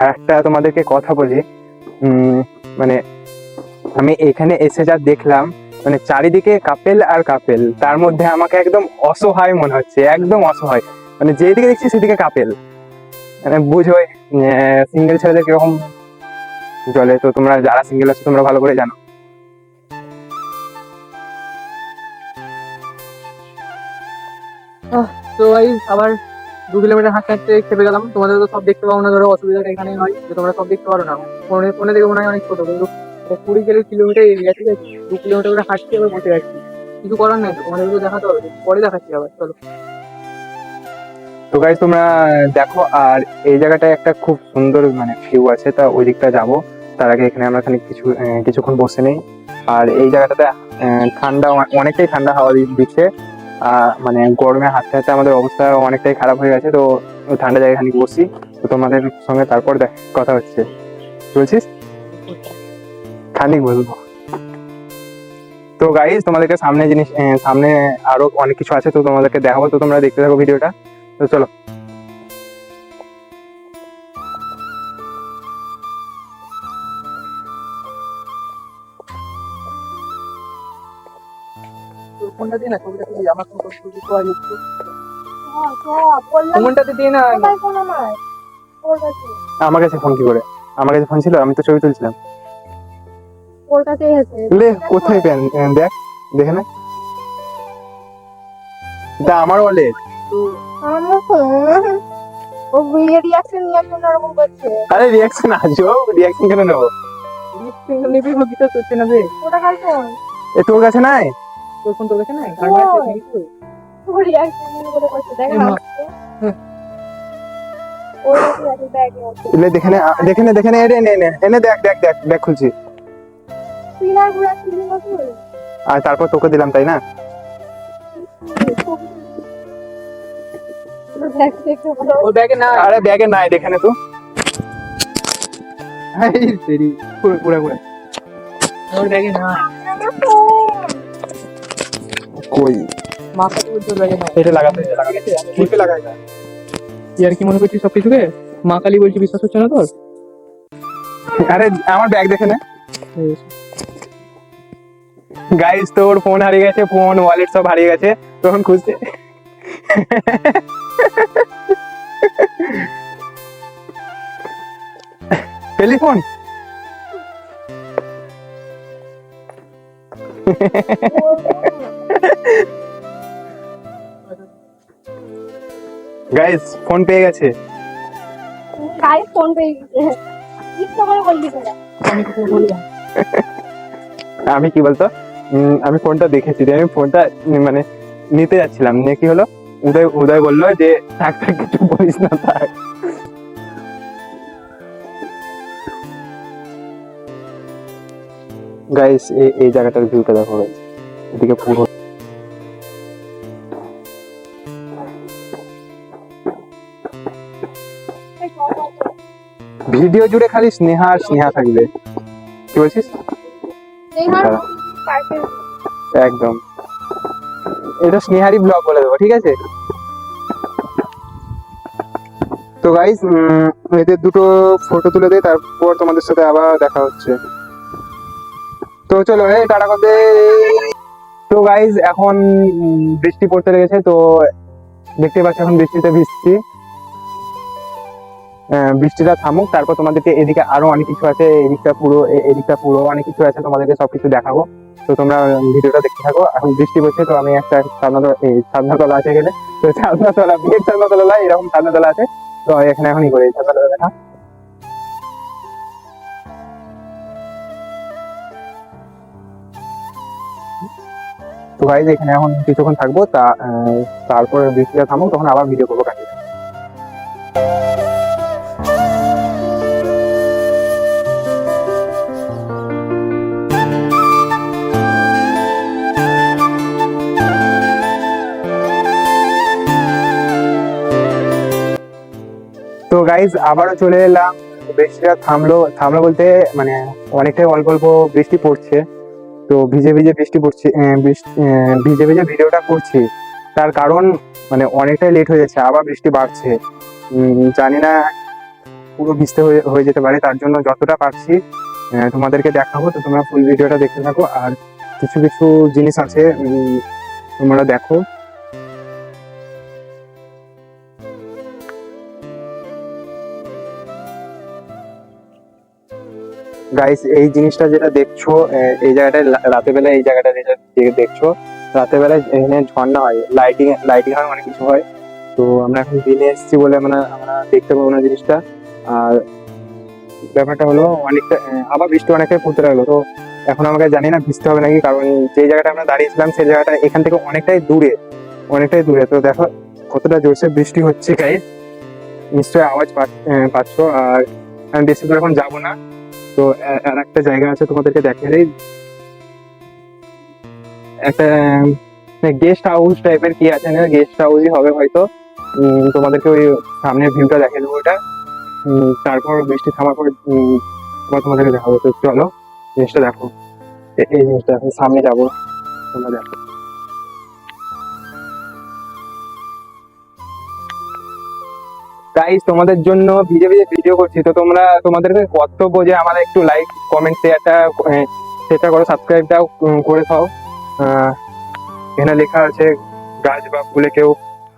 আর একটা তোমাদেরকে কথা বলি। মানে আমি এখানে এসে যা দেখলাম মানে চারিদিকে কাপেল আর কাপেল, তার মধ্যে আমাকে একদম অসহায় মনে হচ্ছে, একদম অসহায়। মানে যেদিকে দেখছি সেদিকে কাপেল। মানে বুঝোই সিঙ্গেল ছেলেদের কীরকম জলে তো তোমরা যারা সিঙ্গেল আছো তোমরা ভালো করে জানো। তো আবার দু কিলোমিটার হাঁটতে হাঁটতে খেপে গেলাম। তোমাদের তো সব দেখতে পাবো না, ধরো অসুবিধাটা এখানে হয়, যে তোমরা সব দেখতে পারো না। ফোনে ফোনে দেখে মনে হয় অনেক ছোট, কিন্তু কুড়ি কিলো কিলোমিটার এরিয়া, ঠিক আছে? দু কিলোমিটার করে হাঁটছি আবার বসে যাচ্ছি কিছু করার নাই তোমাদের তো দেখাতে হবে। পরে দেখাচ্ছি আবার, চলো। তো গাইজ তোমরা দেখো, আর এই জায়গাটায় একটা খুব সুন্দর মানে ভিউ আছে, তা ওই দিকটা যাব। তার আগে এখানে আমরা খানিক কিছু কিছুক্ষণ বসে নেই। আর এই জায়গাটাতে ঠান্ডা অনেকটাই ঠান্ডা হাওয়া দিচ্ছে। মানে গরমে হাঁটতে হাঁটতে আমাদের অবস্থা অনেকটাই খারাপ হয়ে গেছে, তো ঠান্ডা জায়গায় খানিক বসি। তো তোমাদের সঙ্গে তারপর দেখ, কথা হচ্ছে। বলছিস? খানিক বলব। তো গাইজ তোমাদেরকে সামনে জিনিস সামনে আরও অনেক কিছু আছে, তো তোমাদেরকে দেখাবো। তো তোমরা দেখতে থাকো ভিডিওটা। তো চলো। তো ফোনটা দিয়ে না ছবিটা তুলি আমার তো আগে একটু হ্যাঁ, বললাম ফোনটাতে দিয়ে না আমার? কাছে। ফোন কি করে? আমার কাছে ফোন ছিল আমি তো ছবি তুলছিলাম। ওর কাছেই আছে। লে কোথায় পেন? দেখ দেখে না। এটা আমার ওয়ালেট ও রিয়াকশন নিয়ে করছে আরে রিয়াকশন আসো রিয়াকশন কেন নেব? সিঙ্গেল নেবে ভবিতা করতে না ওটা কার ফোন এ তোর কাছে নাই? তোর ফোন তোর কাছে নাই নে এনে এনে এনে দেখ দেখ দেখ দেখ খুলছি। আর তারপর তোকে দিলাম তাই না? আরে ব্যাগে নাই দেখে নে তুই এই তেরি পুরো পুরো পুরো। ওর ব্যাগে না কই? মাথা তো ব্যাগে নাই এটা লাগাতে লাগাতে ক্লিপে লাগাই না। তুই আর কি মনে করছিস সবকিছুকে? মা কালী বলছি বিশ্বাস হচ্ছে না তোর? আরে আমার ব্যাগ দেখে নে। গাইস তোর ফোন হারিয়ে গেছে ফোন ওয়ালেট সব হারিয়ে গেছে। তখন খুঁজছে টেলিফোন গাইস ফোন পেয়ে গেছে। গায়ে ফোন পেয়ে গেছে। ইচ্ছা করে বললি তোরা? আমি কি বলতো? আমি ফোনটা দেখেছি আমি ফোনটা মানে নিতে যাচ্ছিলাম। নিয়ে কি হলো? উদয় উদয় বলল যে থাক থাক কিছু বলিস না থাক। গাইস এই এই জায়গাটার ভিউটা দেখো guys। এদিকে পুরো ভিডিও জুড়ে খালি স্নেহা আর স্নেহা থাকবে। কি বলছিস। একদম। এটা স্নেহারি ব্লগ বলে দেবো ঠিক আছে? তো গাইস এদের দুটো ফটো তুলে দেয় তারপর তোমাদের সাথে আবার দেখা হচ্ছে। তো চলো, এই টাটা করতে তো গাইস এখন বৃষ্টি পড়তে লেগেছে, তো দেখতে পাচ্ছি এখন বৃষ্টিতে ভিজছি। বৃষ্টিটা থামুক, তারপর তোমাদেরকে এদিকে আরও অনেক কিছু আছে, এদিকটা পুরো এদিকটা পুরো অনেক কিছু আছে, তোমাদেরকে সবকিছু দেখাবো। তো তোমরা ভিডিওটা দেখতে থাকো, এখন বৃষ্টি পড়ছে, তো আমি একটা এই সাদনাতলা আছে এখানে তো সাদনাতলা বিয়ের সাদনাতলা এরকম সাদনাতলা আছে। তো এখানে এখনই করে সাদনাতলা দেখা তো গাইজ এখানে এখন কিছুক্ষণ থাকব, তা তারপর বৃষ্টিটা থামুক, তখন আবার ভিডিও করব কাছে তো গাইজ আবারও চলে এলাম, বৃষ্টিটা থামলো থামলো বলতে মানে অনেকটাই অল্প অল্প বৃষ্টি পড়ছে। তো ভিজে ভিজে বৃষ্টি পড়ছে ভিজে ভিজে ভিডিওটা করছি। তার কারণ মানে অনেকটাই লেট হয়ে যাচ্ছে, আবার বৃষ্টি বাড়ছে। জানি না পুরো ভিজতে হয়ে যেতে পারে, তার জন্য যতটা পারছি তোমাদেরকে দেখাবো। তো তোমরা ফুল ভিডিওটা দেখতে থাকো। আর কিছু কিছু জিনিস আছে তোমরা দেখো। গাইস এই জিনিসটা যেটা দেখছ এই জায়গাটায় রাতের বেলা এই জায়গাটা যেটা দেখছ, রাতের বেলায় এখানে ঝর্ণা হয় লাইটিং লাইটিং হয়, অনেক কিছু হয়। তো আমরা এখন দিনে এসেছি বলে আমরা আমরা দেখতে পাবো না জিনিসটা। আর ব্যাপারটা হলো অনেকটা আবার বৃষ্টি অনেকটাই পড়তে লাগল। তো এখন আমাকে জানি না ভিজতে হবে নাকি, কারণ যে জায়গাটা আমরা দাঁড়িয়েছিলাম, সেই জায়গাটা এখান থেকে অনেকটাই দূরে অনেকটাই দূরে। তো দেখো কতটা জোরসে বৃষ্টি হচ্ছে গাইস নিশ্চয়ই আওয়াজ পাচ্ছ। আর আমি বেশি দূর এখন যাব না। তো আর একটা জায়গা আছে তোমাদেরকে দেখিয়ে দেই একটা গেস্ট হাউস টাইপের কি আছে না? গেস্ট হাউসই হবে হয়তো। তোমাদেরকে ওই সামনের ভিউটা দেখে দেবো ওটা। তারপর বৃষ্টি থামার পর আবার তোমাদেরকে দেখাবো। তো চলো, জিনিসটা দেখো। এই জিনিসটা সামনে যাব। তোমরা দেখো। গাইস তোমাদের জন্য ভিজে ভিজে ভিডিও করছি। তো তোমরা তোমাদেরকে কর্তব্য যে আমাদের একটু লাইক কমেন্ট শেয়ারটা সেটা করো সাবস্ক্রাইবটাও করে খাও। এখানে লেখা আছে, গাছ বা ফুলে কেউ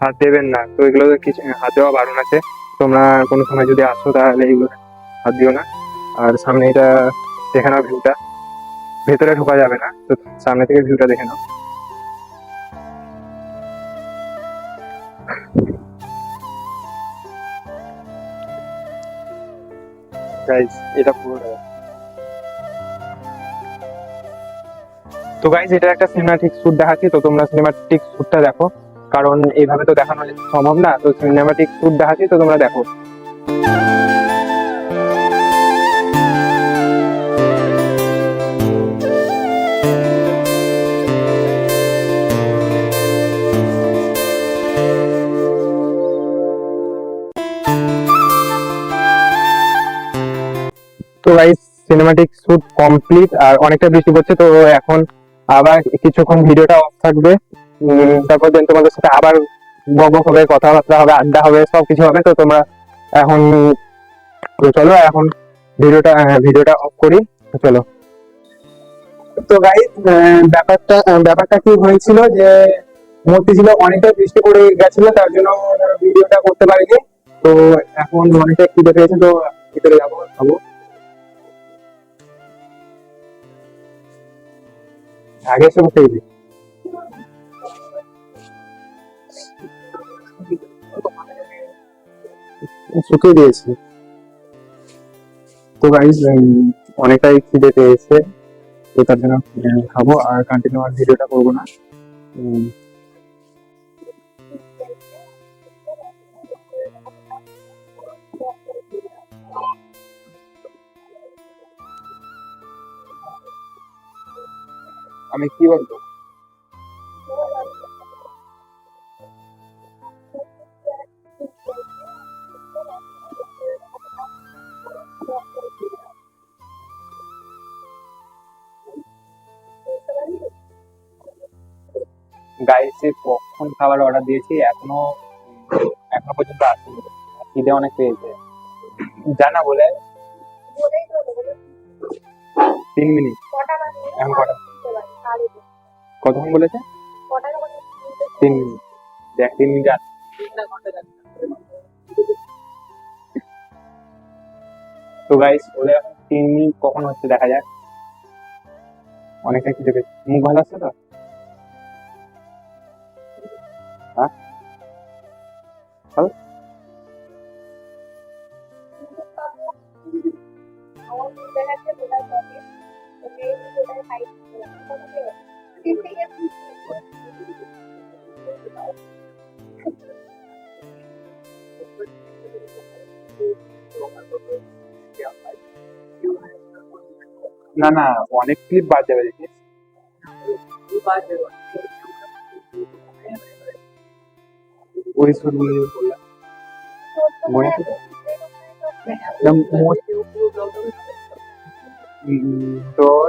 হাত দেবেন না। তো এগুলো কিছু, হাত দেওয়া বারণ আছে। তোমরা কোনো সময় যদি আসো তাহলে এগুলো হাত দিও না। আর সামনে এটা দেখে নাও ভিউটা ভেতরে ঢোকা যাবে না। তো সামনে থেকে ভিউটা দেখে নাও। গাইজ এটা পুরোটা তো গাইজ এটা একটা সিনেমাটিক শুট দেখাচ্ছি, তো তোমরা সিনেমাটিক শুটটা দেখো। কারণ এইভাবে তো দেখানো সম্ভব না, তো সিনেমাটিক শুট দেখাচ্ছি, তো তোমরা দেখো। তো গাইস সিনেমাটিক শুট কমপ্লিট আর অনেকটা বৃষ্টি পড়ছে, তো এখন আবার কিছুক্ষণ ভিডিওটা অফ থাকবে। তারপর দেন তোমাদের সাথে আবার হবে, কথাবার্তা হবে, আড্ডা হবে সব কিছু হবে, তো তোমরা এখন চলো এখন ভিডিওটা ভিডিওটা অফ করি চলো। তো ব্যাপারটা ব্যাপারটা কি হয়েছিল যে মূর্তি ছিল অনেকটা বৃষ্টি পড়ে গেছিল, তার জন্য ভিডিওটা করতে পারিনি। তো এখন অনেকটা খিদে পেয়েছে, তো ভিতরে যাব আগে সব খেয়ে দিই শুকিয়ে দিয়েছি তো গাইজ অনেকটাই খিদে পেয়েছে। তো তার জন্য খাব আর কন্টিনিউ আর ভিডিওটা করব না। আমি কি বলব? গাইসে কখন খাবার অর্ডার দিয়েছি এখনও এখনও পর্যন্ত আসেনি। খিদে অনেক পেয়েছে। জানা বলে তিন মিনিট। এখন কটা? কতক্ষণ বলেছে? তিন দেখ, তিন মিনিট যাচ্ছে তো গাইস ওদের এখন তিন মিনিট কখন হচ্ছে দেখা যাক। অনেকটা খিদে পেয়েছে। মুখ ভালো আছে তো? হ্যাঁ? আমার দুধে লাগছে দুধার পথে ওকে দুধার খাই তিনটে গেছি না না অনেক ক্লিপ বাদ যাবে দেখিস ওই শুটগুলো যে বললাম মনে আছে তো? একদম most, উম, তোর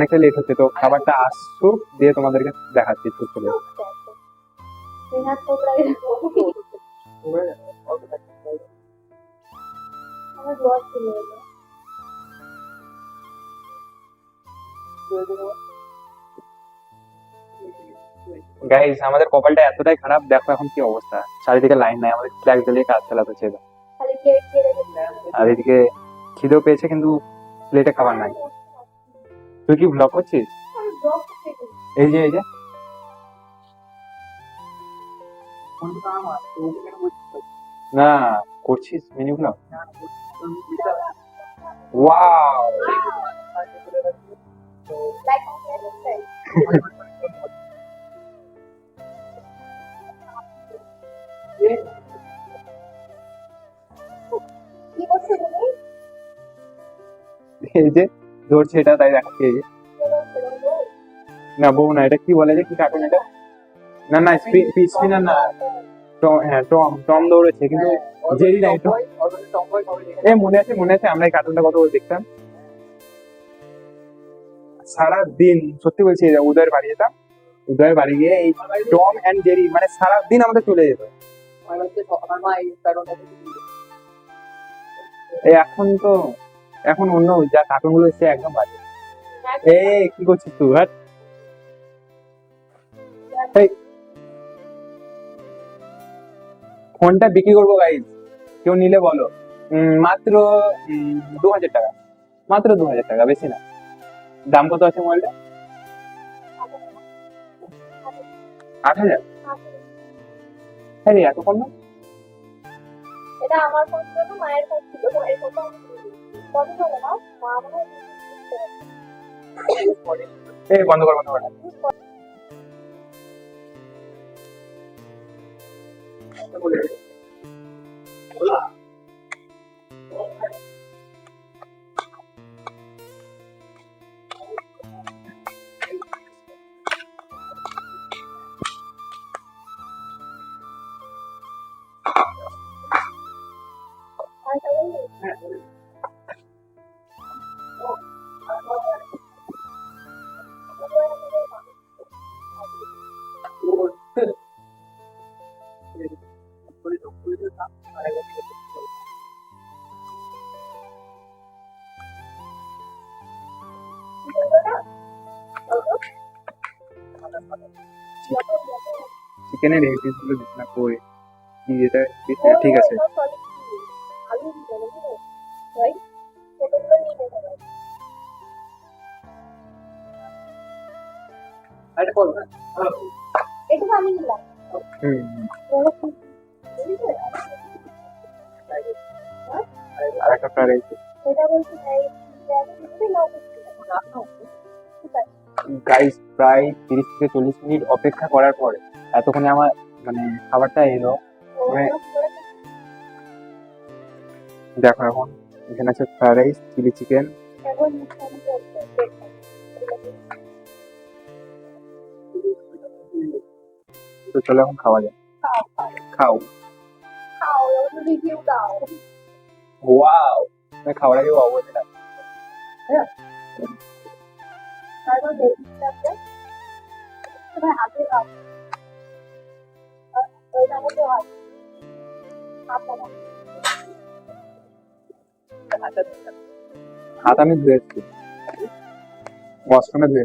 অনেকটা লেট হচ্ছে, তো খাবারটা আসুক দিয়ে তোমাদেরকে দেখাচ্ছি একটু চলে গাইস আমাদের কপালটা এতটাই খারাপ, দেখো এখন কি অবস্থা। চারিদিকে লাইন নাই, আমাদের ফ্ল্যাগ জ্বালিয়ে কাজ চালাতে রেখে আর এদিকে খিদেও পেয়েছে, কিন্তু প্লেটে খাবার নাই। তুই কি ব্লগ করছিস? এই যে এই যে। না করছিস মিনি ব্লগ ওয়াও এই যে। ধরছে এটা তাই দেখাচ্ছি না বউ না এটা কি বলে যে কি কার্টুন এটা? না না স্পিনার না হ্যাঁ টম টম দৌড়েছে কিন্তু জেরি নাই টম এ মনে আছে মনে আছে আমরা এই কার্টুনটা কত দেখতাম। সারা দিন সত্যি বলছি উদয়ের বাড়ি যেতাম উদয়ের বাড়ি গিয়ে এই টম এন্ড জেরি মানে সারা দিন আমাদের চলে যেত। এই এখন তো এখন অন্য যা কার্টুনগুলো এসছে একদম বাজে। এ কি করছিস তুই? হাট। ফোনটা বিক্রি করব গাইজ কেউ নিলে বলো। মাত্র দু হাজার টাকা। মাত্র দু হাজার টাকা বেশি না। দাম কত আছে মোবাইলটা? আট হাজার। হ্যাঁ রে, এত কম না? এটা আমার ফোন মায়ের ফোন ছিল মায়ের ফোনটা এই বন্ধ কর বন্ধ কর চিকেনের এই পিসগুলো দিস না কই এটা হ্যাঁ, ঠিক আছে। এটা আমি নিলাম। হুম। আর একটা রাইস এটা গাইস প্রায় তিরিশ থেকে চল্লিশ মিনিট অপেক্ষা করার পরে এতক্ষণে আমার মানে খাবারটা এলো হ্যাঁ। দেখো এখন, এখানে আছে ফ্রাইড রাইস চিলি চিকেন তো চলো এখন খাওয়া যায় খাও খাও খাও রিভিউ দাও ওয়াও খাওয়ার আগে ওয়াও বলে না তারপর দেখি তারপরে তোমার হাতে দাও ওইটা মতো দাও। হাত আমি ধুয়ে এসছি ওয়াশরুমে ধুয়ে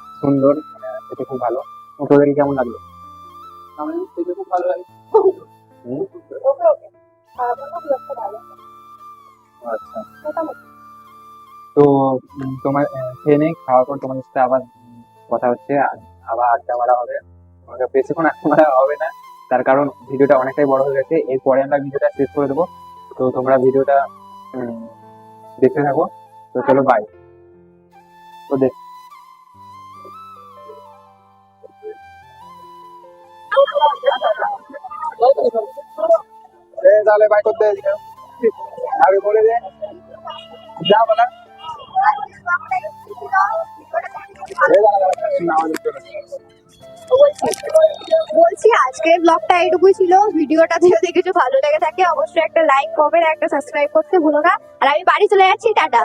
সুন্দর খেতে খুব ভালো। তো তোদের কেমন লাগল? খুব ভালো আচ্ছা। তো তোমার নেই খাওয়ার পর তোমাদের সাথে আবার কথা হচ্ছে আবার আড্ডা মারা হবে। আমাকে বেশিক্ষণ আড্ডা মারা হবে না। তার কারণ ভিডিওটা অনেকটাই বড় হয়ে গেছে। এরপরে আমরা ভিডিওটা শেষ করে দেবো। তো তোমরা ভিডিওটা উম, দেখতে থাকো। তো চলো বাই তো দেখ তাহলে বাই করতে বলে দে। যা বলা। বলছি, আজকের ব্লগটা এইটুকুই ছিল। ভিডিওটা যদি কিছু ভালো লেগে থাকে, অবশ্যই একটা লাইক করবেন একটা সাবস্ক্রাইব করতে ভুলো না। আর আমি বাড়ি চলে যাচ্ছি, টাটা।